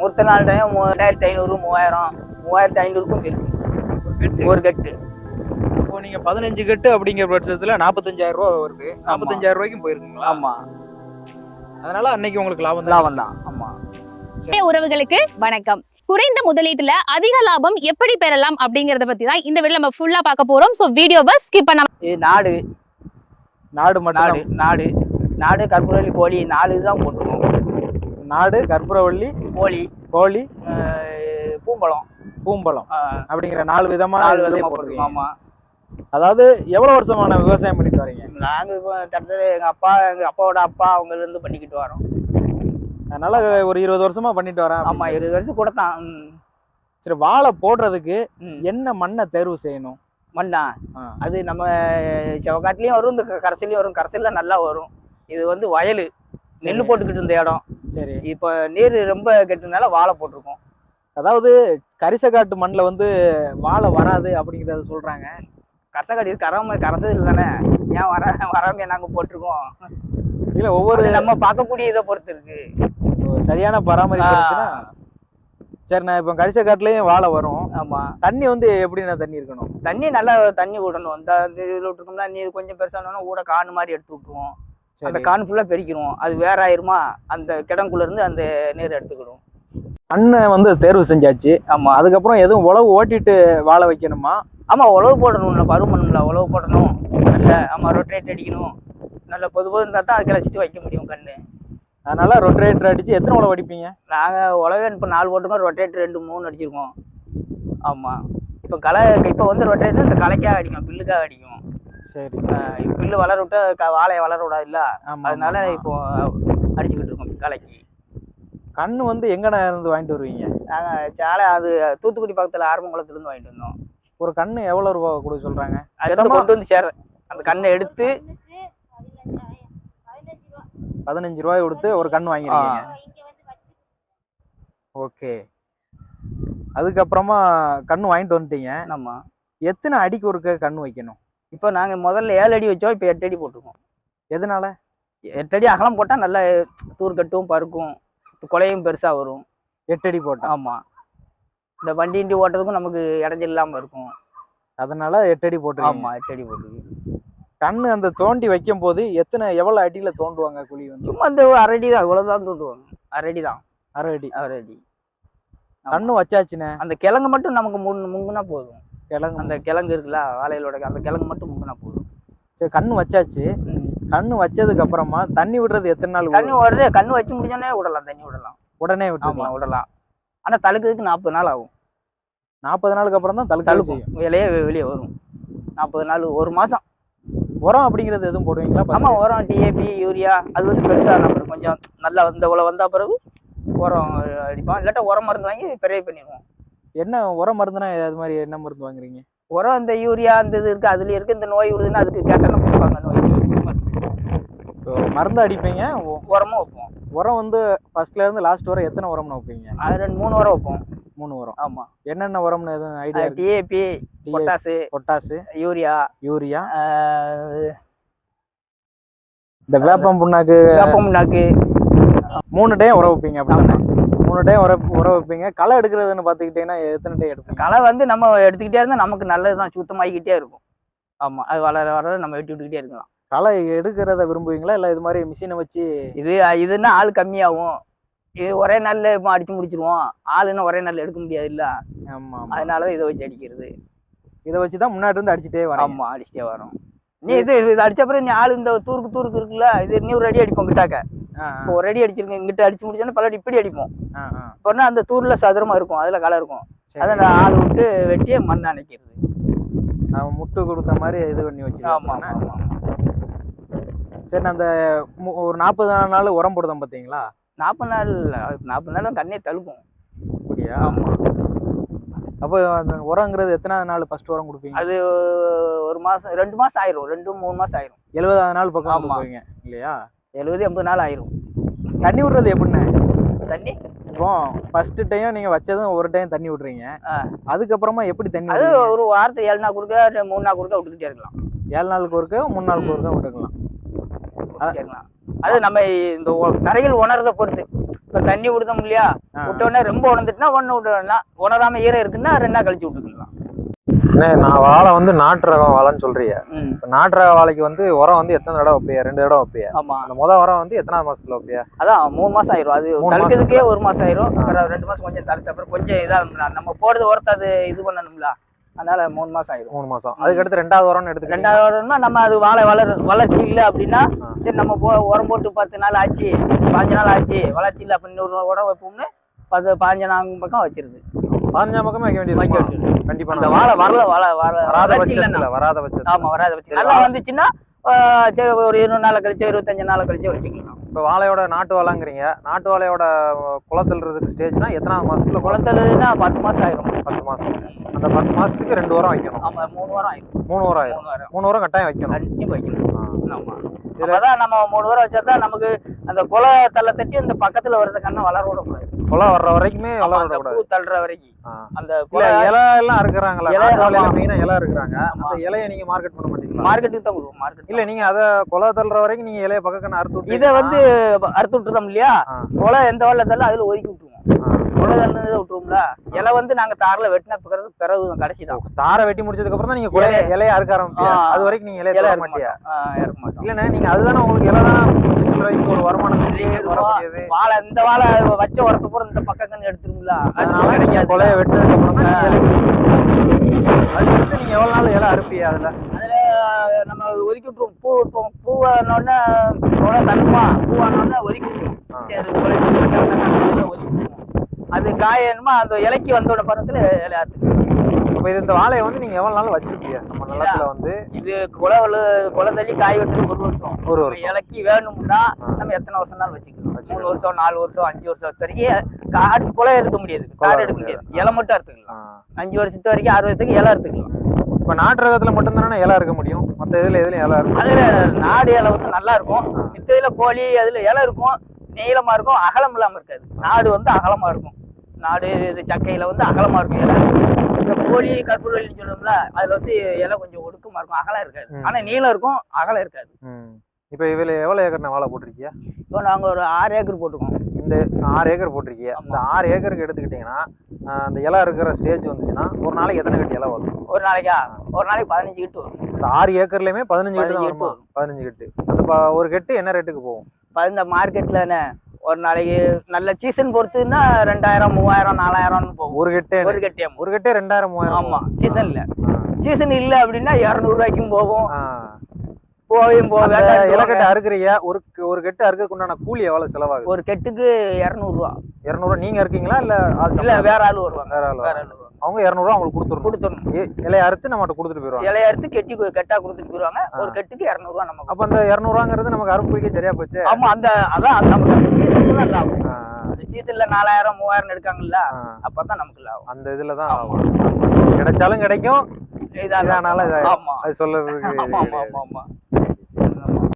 முகூர்த்த நாள் டைம் மூவாயிரத்தி ஐநூறு மூவாயிரம் மூவாயிரத்தி ஐநூறுக்கும் இருக்கு ஒரு கட்டு. ஒரு கட்டு. இப்போ நீங்க பதினஞ்சு கட்டு அப்படிங்கிற பட்சத்துல நாற்பத்தஞ்சாயிரம் ரூபா வருது. நாற்பத்தஞ்சாயிரம் ரூபாய்க்கும் போயிருக்குங்களா? ஆமா. அதனால அன்னைக்கு உங்களுக்கு லாபம் லாபம் தான். ஆமா. உறவுகளுக்கு வணக்கம். குறைந்த முதலீட்டுல அதிக லாபம் எப்படி பெறலாம் அப்படிங்கறத பத்தி தான் இந்த வீடியோ நம்ம ஃபுல்லா பார்க்க போறோம். சோ வீடியோவை ஸ்கிப் பண்ணாம இது நாடு. நாடு மட்டும் நாடு நாடு. நாடு கற்பூரவள்ளி கோழி நாலு தான் போட்டுருக்கோம். நாடு கற்பூரவள்ளி கோழி. கோழி பூம்பழம். பூம்பழம் அப்படிங்கிற நாலு விதமான நாலு விதையை விதமா போட்டிருக்கீங்க. போட்டுருக்கோம். ஆமா. அதாவது எவ்வளவு வருஷமான விவசாயம் பண்ணிட்டு வரீங்க? நாங்க இப்போ தட்டத்தில் எங்க அப்பா எங்க அப்பாவோட அப்பா அவங்க இருந்து பண்ணிக்கிட்டு வரோம். அதனால ஒரு இருபது வருஷமா பண்ணிட்டு வரேன் ஆமா இருபது வருஷம் கூட தான். சரி வாழை போடுறதுக்கு. என்ன மண்ணை தேர்வு செய்யணும்? மண்ணா. அது நம்ம செவக்காட்டுலயும் வரும் இந்த கரசலையும் வரும். கரசல்ல நல்லா வரும். இது வந்து வயல். நெல். போட்டுக்கிட்டு இருந்த இடம். சரி. இப்போ நீர் ரொம்ப கெட்டதுனால வாழை போட்டிருக்கோம். அதாவது கரிசக்காட்டு மண்ணில் வந்து வாழை வராது அப்படிங்கிறத சொல்றாங்க. கரசக்காடு இது கராம கரசல் தானே ஏன் வர வராமையா நாங்க போட்டிருக்கோம்? இல்ல ஒவ்வொரு நம்ம பார்க்கக்கூடிய இதை பொறுத்து இருக்கு. சரியான பராமரிப்பு இருந்துச்சுன்னா சரி நான் இப்போ கரிசக்காட்டுலயும் வாழை வரும். ஆமா. தண்ணி வந்து எப்படிண்ணா தண்ணி இருக்கணும்? தண்ணி நல்லா தண்ணி விடணும் இந்த இந்த இதில் விட்டுருக்கோம்னா நீ கொஞ்சம் பெருசானோன்னா ஊட கான் மாதிரி எடுத்து விட்டுருவோம். அந்த கான் ஃபுல்லாக பெருக்கிடுவோம். அது வேற ஆயிருமா? அந்த கிடங்குள்ள இருந்து அந்த நீர் எடுத்துக்கிடும் மண்ணை வந்து தேர்வு செஞ்சாச்சு. ஆமா. அதுக்கப்புறம் எதுவும் உழவு ஓட்டிட்டு வாழை வைக்கணுமா? ஆமா உழவு போடணும்ல பருவமணும்ல உழவு போடணும். நல்ல ஆமா ரொட்டேட் அடிக்கணும். நல்ல பொது பொது இருந்தால் தான் அது கிளச்சிட்டு வைக்க முடியும் கண்ணு. அதனால ரொட்டரேட்டர் அடிச்சு எத்தனை உழவு அடிப்பீங்க? நாங்கள் உழவே இப்போ நாலு போட்டுக்கோம் ரொட்டேட் ரெண்டு மூணு அடிச்சிருக்கோம். ஆமா. இப்போ களை இப்போ வந்து ரொட்டேட் இந்த களைக்காக அடிக்கும் பில்லுக்காக அடிக்கும். சரி பில்லு வளர விட்டா வாழையை வளர விடாதுல்ல? ஆமா அதனால. இப்போ அடிச்சுக்கிட்டு இருக்கோம் களைக்கு. கண்ணு வந்து எங்கண்ணா இருந்து வாங்கிட்டு வருவீங்க? நாங்கள் சாலை அது தூத்துக்குடி பக்கத்தில் ஆரம்பங்குளத்துலேருந்து வாங்கிட்டு வந்தோம். ஒரு கண்ணு எவ்வளவு ரூபா கொடுக்க சொல்றாங்க? அது இருந்து கொண்டு வந்து சேர அந்த கண்ணை எடுத்து பதினஞ்சு ரூபாய் கொடுத்து ஒரு கண்ணு வாங்கிருக்கீங்க. ஓகே. அதுக்கப்புறமா கண்ணு வாங்கிட்டு வந்துட்டீங்க. ஆமா. எத்தனை அடிக்கு ஒருக்க கண்ணு வைக்கணும்? இப்போ நாங்கள் முதல்ல ஏழு அடி வச்சோம் இப்போ எட்டு அடி போட்டிருக்கோம். எதனால? எட்டு அடி அகலம் போட்டால் நல்லா தூர் கட்டும் பருக்கும் குலையும் பெருசாக வரும். எட்டு அடி போட்டா? ஆமாம் இந்த வண்டி வண்டி ஓட்டுறதுக்கும் நமக்கு இடைஞ்சல் இல்லாமல் இருக்கும். அதனால எட்டு அடி போட்டுருக்கீங்க. ஆமாம் எட்டு அடி போட்டுருக்கு கண்ணு அந்த தோண்டி வைக்கும் போது எத்தனை எவ்வளவு அடியில தோண்டுவாங்க குழி வந்து? சும்மா இந்த அரை அடி தான் இவ்வளோதான் தூண்டுவாங்க. அரை அடி தான். அரை அடி. அரை அடி. கண்ணு வச்சாச்சுண்ணே? அந்த கிழங்கு மட்டும் நமக்கு முன் முங்குனா போதும். கிழங்கு அந்த கிழங்கு இருக்குல்ல வாழையிலோட அந்த கிழங்கு மட்டும் முங்குனா போதும். சரி கண்ணு வச்சாச்சு. கண்ணு வச்சதுக்கு அப்புறமா தண்ணி விடுறது எத்தனை நாள் தண்ணி? உடனே கண்ணு வச்சு முடிஞ்சோடனே விடலாம் தண்ணி விடலாம். உடனே ஆமா விட்டுக்கலாம் விடலாம். ஆனா தழுக்கிறதுக்கு நாற்பது நாள் ஆகும். நாற்பது நாளுக்கு அப்புறம் தான் தழுக்க தழுக்கும். வெளியே வரும். நாற்பது நாள் ஒரு மாசம். உரம் அப்படிங்கிறது எதுவும் போடுவீங்களா? first? ஆமா உரம் டிஏபி யூரியா அது வந்து பெருசா அப்புறம் கொஞ்சம் நல்லா இந்த உள்ள வந்த பிறகு உரம் அடிப்போம். இல்லாட்டா உரம் மருந்து வாங்கி பெரிய பண்ணிடுவோம். என்ன உரம் மருந்துனா அது மாதிரி என்ன மருந்து வாங்குறீங்க? உரம் இந்த யூரியா அந்த இது இருக்கு அதுலயே இருக்கு. இந்த நோய் விழுதுன்னா அதுக்கு கேட்டால் கொடுப்பாங்க நோய்க்கு இப்போ மருந்து அடிப்பீங்க? உ- உரமும் வைப்போம். உரம் வந்து ஃபர்ஸ்ட்ல இருந்து லாஸ்ட் வரை எத்தனை உரம்னு வைப்பீங்க? அது ரெண்டு மூணு உரம் வைப்போம். மூணு உரம். ஆமா. என்னென்ன உரம்னு எதுவும் ஐடியா இருக்கு? DAP potash potash urea. Urea. ஆஹ், இந்த வேப்பம் புண்ணாக்கு வேப்பம் நாக்கு மூணு டைம் உரம் வைப்பீங்க அப்படிதானே? மூணு டைம் உர உர வைப்பீங்க. களை எடுக்கிறதுன்னு பார்த்துக்கிட்டீங்கன்னா எத்தனை டைம் எடுப்பீங்க? களை வந்து நம்ம எடுத்துக்கிட்டே இருந்தால் நமக்கு நல்லது தான் சுத்தமாகிக்கிட்டே இருக்கும். ஆமாம் அது வளர வளர நம்ம வெட்டி விட்டுக்கிட்டே இருக்கலாம். களை எடுக்கிறத விரும்புவீங்களா? இல்லை இது மாதிரி மிஷினை வச்சு இது இதுன்னா ஆள் கம்மியாகும். இது ஒரே நாளில் இப்போ அடிச்சு முடிச்சிருவோம். ஆளுன்னா ஒரே நாளில் எடுக்க முடியாது இல்ல ஆமா ஆமா. அதனால தான் இதை வச்சு அடிக்கிறது. இதை வச்சு தான் முன்னாடி இருந்து அடிச்சுட்டே வரேன் ஆமாம் அடிச்சிட்டே வரோம். நீ இது இது அடிச்ச பிறகு நீ ஆள் இந்த தூருக்கு தூருக்கு இருக்குல்ல? இது நீ ஒரு அடி அடிப்போம் கிட்டாக்க. இப்போ ஒரு அடி அடிச்சிருங்க இங்கிட்ட அடிச்சு முடிச்சோன்னா பல இப்படி அடிப்போம். இப்போனா அந்த தூர்ல சதுரமா இருக்கும் அதுல களை இருக்கும். அதை நான் ஆள் விட்டு வெட்டி மண் அணைக்கிறது. அவன் முட்டு கொடுத்த மாதிரி இது பண்ணி வச்சு ஆமா ஆமா சரி அந்த ஒரு நாற்பது நாள் உரம் போடுதோம் பார்த்தீங்களா நாற்பது நாள் நாற்பது நாள் கண்ணே தழுக்கும் அப்படியா? ஆமா. அப்போ அந்த உரங்கிறது எத்தனாவது நாள் ஃபர்ஸ்ட் உரம் கொடுப்பீங்க? அது ஒரு மாசம் ரெண்டு மாசம் ஆயிரும் ரெண்டு மூணு மாசம் ஆயிரும். எழுபதாவது நாள் பக்கம் ஆமா. கொடுப்பீங்க இல்லையா? எழுபது எண்பது நாள் ஆயிரும். தண்ணி விடுறது எப்படிண்ணே? தண்ணி? இப்போ ஃபர்ஸ்ட் டைம் நீங்க வச்சதும் ஒரு டைம் தண்ணி விடுறீங்க. அதுக்கப்புறமா எப்படி தண்ணி அது? ஒரு வாரத்தை ஏழு நாள் கொடுக்க மூணு நாள் கொடுக்க விட்டுக்கிட்டே இருக்கலாம். ஏழு நாளுக்கு ஒருக்க மூணு நாளுக்கு ஒருக்க விட்டுக்கலாம். இருக்கலாம். அது நம்ம இந்த தரையில் உணர்றதை பொறுத்து. இப்ப தண்ணி விடுதோம் இல்லையா. விட்ட உடனே ரொம்ப உணர்ந்துட்டுனா ஒண்ணு விடலாம். உணராம ஈரம் இருக்குன்னா ரெண்டு நாள் கழிச்சு விட்டுக்கலாம். அண்ணே, நான் வாழை வந்து நாட்டு ரகம் வாழைன்னு இப்ப நாட்டு ரக வாழைக்கு வந்து உரம் வந்து எத்தனை தடவை வைப்பியா? ரெண்டு தடவை வைப்பியா? ஆமா. அந்த முத உரம் வந்து எத்தனாவது மாசத்துல வைப்பியா? அதான் மூணு மாசம் ஆயிரும். அது தடுக்கிறதுக்கே ஒரு மாசம் ஆயிரும். ரெண்டு மாசம் கொஞ்சம் தடுத்த அப்புறம் கொஞ்சம் இதா நம்ம போடுறது உரத்தை அது இது பண்ணணும்ல. அதனால மூணு மாசம் ஆயிரும். மூணு மாசம். அதுக்கு அடுத்து ரெண்டாவது உரம்னு எடுத்துக்கிட்டா ரெண்டாவது உரம்னா நம்ம அது வாழை வளர் வளர்ச்சி இல்லை அப்படின்னா. சரி நம்ம போ உரம் போட்டு பத்து நாள் ஆச்சு பாஞ்சு நாள் ஆச்சு வளர்ச்சி இல்லை அப்படின்னு ஒரு உரம் வைப்போம்னு பத்து பாஞ்சு நாள் பக்கம் வச்சிருது. பதினஞ்சாம் பக்கமே வைக்க வைக்க வேண்டியது வேண்டியது. கண்டிப்பா அந்த வாழை வரல வாழை வர வராத பட்சத்துல வராத பட்சத்துல. ஆமா வராத சரி, நல்லா வந்துச்சுன்னா சரி ஒரு இருபது நாள் கழிச்சு இருபத்தஞ்சு நாள் கழிச்சு வச்சுக்கலாம். இப்ப வாழையோட நாட்டு வாழைங்கிறீங்க. நாட்டு வாழையோட குளத்துறதுக்கு ஸ்டேஜ்னா எத்தனாவது மாசத்துல குளம்? குளத்தலுன்னா பத்து மாசம் ஆயிரும். பத்து மாசம். அந்த பத்து மாசத்துக்கு ரெண்டு வாரம் வைக்கணும். ஆமா மூணு வாரம் ஆயிரும். மூணு வாரம் ஆயிரும். மூணு வாரம் கட்டாயம் வைக்கணும். கண்டிப்பா வைக்கணும். ஆமா. இதுல- நம்ம மூணு வாரம் வச்சா தான் நமக்கு அந்த தள்ள தட்டி இந்த பக்கத்துல வரத கண்ணை வளர விடக்கூடாது குளம் வர்ற வரைக்குமே வளர பூ தள்ளுற வரைக்கும். அந்த குலை இலை எல்லாம் இருக்கிறாங்களா. மெயினா இலை இருக்கிறாங்க. அந்த இலையை நீங்க மார்க்கெட் பண்ண மாட்டீங்களா மார்க்கெட்டுக்கு தான் கொடுக்கும் மார்க்கெட் இல்ல நீங்க அத குலை தள்ளுற வரைக்கும் நீங்க இலைய பக்கம் அறுத்து இதை வந்து அறுத்து விட்டுறோம் இல்லையா. குலை எந்த தள்ள அதுல ஒதுக்கி விட்டுருவோம் குலை தள்ளதை விட்டுருவோம்ல? இலை வந்து நாங்க தாரில் வெட்டின பிறகு பிறகு கடைசி தான் தாரை வெட்டி முடிச்சதுக்கு அப்புறம் தான் நீங்க குலைய இலைய அறுக்க ஆரம்பிப்பீங்க. அது வரைக்கும் நீங்க இலைய இலை மாட்டியா? இறக்க மாட்டோம். இல்லண்ணே நீங்க அதுதானே உங்களுக்கு இலை தானே சில்லறைக்கு ஒரு வருமானம் வாழை இந்த வாழை வச்ச உரத்து பூரா இந்த பக்கம் கண்ணு எடுத்துருங்களா அதனால நீங்க கொலைய வெட்டதுக்கு அப்புறம் தான் நீங்க இலைக்கு அதுக்கு நீங்க எவ்வளவு நாள் இலை அறுப்பீங்க அதுல? அதுல நம்ம ஒதுக்கி விட்டுருவோம் பூ வைப்போம். பூ ஆனோடனே கொலை தள்ளுமா? பூ ஆனோடனே ஒதுக்கி விட்டுருவோம். சரி அது ஒதுக்கி விட்டுருவோம் அது காயணுமா அந்த இலைக்கு வந்தோட பருவத்துல இலை அறுத்து அப்ப இது இந்த வாழையை வந்து நீங்க எவ்வளவு நாள் வச்சிருப்பீங்க நம்ம நிலத்துல வந்து இது கொலை கொலை தள்ளி காய் வெட்டுறது ஒரு வருஷம். ஒரு வருஷம். இலைக்கு வேணும்னா. நம்ம எத்தனை வருஷம்னாலும் வச்சுக்கலாம். வச்சுக்கலாம். மூணு வருஷம் நாலு வருஷம் அஞ்சு வருஷம் வரைக்கும் அடுத்து கொலை எடுக்க முடியாது. கார் எடுக்க முடியாது. இலை மட்டும் அறுத்துக்கலாம். ஆ. அஞ்சு வருஷத்து வரைக்கும் ஆறு வருஷத்துக்கு இலை அறுத்துக்கலாம். இப்ப நாட்டு ரகத்துல மட்டும் தானே இலை இருக்க முடியும்? மத்த இதுல எதுலயும் இலை இருக்கும்? அதுல நாடு இலை வந்து நல்லா இருக்கும். மித்த இதுல கோழி அதுல இலை இருக்கும். நீளமா இருக்கும் அகலம் இல்லாம இருக்காது. நாடு வந்து அகலமா இருக்கும். நாடு இது சக்கையில வந்து அகலமா இருக்கும் இலை. இந்த கோழி கற்பூரவல்லின்னு சொல்லுவோம்ல அதுல வந்து இலை கொஞ்சம் ஒடுக்கமா இருக்கும் அகலம் இருக்காது. ம். ஆனா நீளம் இருக்கும் அகலம் இருக்காது. இப்ப இதுல எவ்வளவு ஏக்கர் வாழை போட்டிருக்கீங்க இப்போ நாங்க ஒரு ஆறு ஏக்கர் போட்டிருக்கோம். இந்த ஆறு ஏக்கர் போட்டிருக்கீங்க இந்த ஆறு ஏக்கருக்கு எடுத்துக்கிட்டீங்கன்னா அந்த இலை இருக்கிற ஸ்டேஜ் வந்துச்சுன்னா ஒரு நாளைக்கு எத்தனை கட்டி இலை வரும்? ஒரு நாளைக்கா? ஒரு நாளைக்கு பதினஞ்சு கிட்டு வரும். இந்த ஆறு ஏக்கர்லயுமே பதினஞ்சு கட்டு பதினஞ்சு வருமா? பதினஞ்சு கட்டு. அந்த ப- ஒரு கட்டு என்ன ரேட்டுக்கு போகும்? இப்ப இந்த மார்க்கெட்ல என்ன? ஒரு நாளைக்கு நல்ல சீசன் பொறுத்துன்னா ரெண்டாயிரம் மூவாயிரம் நாலாயிரம்னு போகும். ஒரு கட்டே ஒரு கட்டியம் ஒரு கட்டே ரெண்டாயிரம் மூவாயிரம் ஆமா. சீசன்ல போகும். சீசன் இல்ல அப்படின்னா இருநூறு ரூபாய்க்கும் போகும். போயும் இலக்கட்டை அறுக்குறிய ஒரு ஒரு கட்டு அறுக்கிறதுக்கு உண்டான கூலி எவ்வளவு செலவாகுது? ஒரு கெட்டுக்கு இரநூறுவா. இரநூறுவா. நீங்க இருக்கீங்களா இல்ல இல்ல? வேற ஆள் வருவாங்க. வேற ஆள் வேற. ஆள் அவங்க இரநூறுவா அவங்களுக்கு கொடுத்துருணும் கொடுத்துடணும். இ- இலைய அறுத்து நம்மகிட்ட கொடுத்துட்டு போயிருவாங்க இலைய அறுத்து கெட்டி கெட்டா கொடுத்துட்டு போயிருவாங்க. ஒரு கெட்டுக்கு இரநூறுவா நமக்கு அப்ப அந்த இரநூறுவாங்கிறது நமக்கு அறுப்புக்கு சரியா போச்சு? ஆமா அந்த அதான் நமக்கு அந்த சீசன்ல தான் லாபம். அந்த சீசன்ல நாலாயிரம் மூவாயிரம் எடுக்காங்கல்ல. அப்பதான் நமக்கு லாபம். அந்த இதுல தான். கிடைச்சாலும் கிடைக்கும். ஆமா. அது சொல்றதுக்கு ஆமா ஆமா ஆமா ஆமா.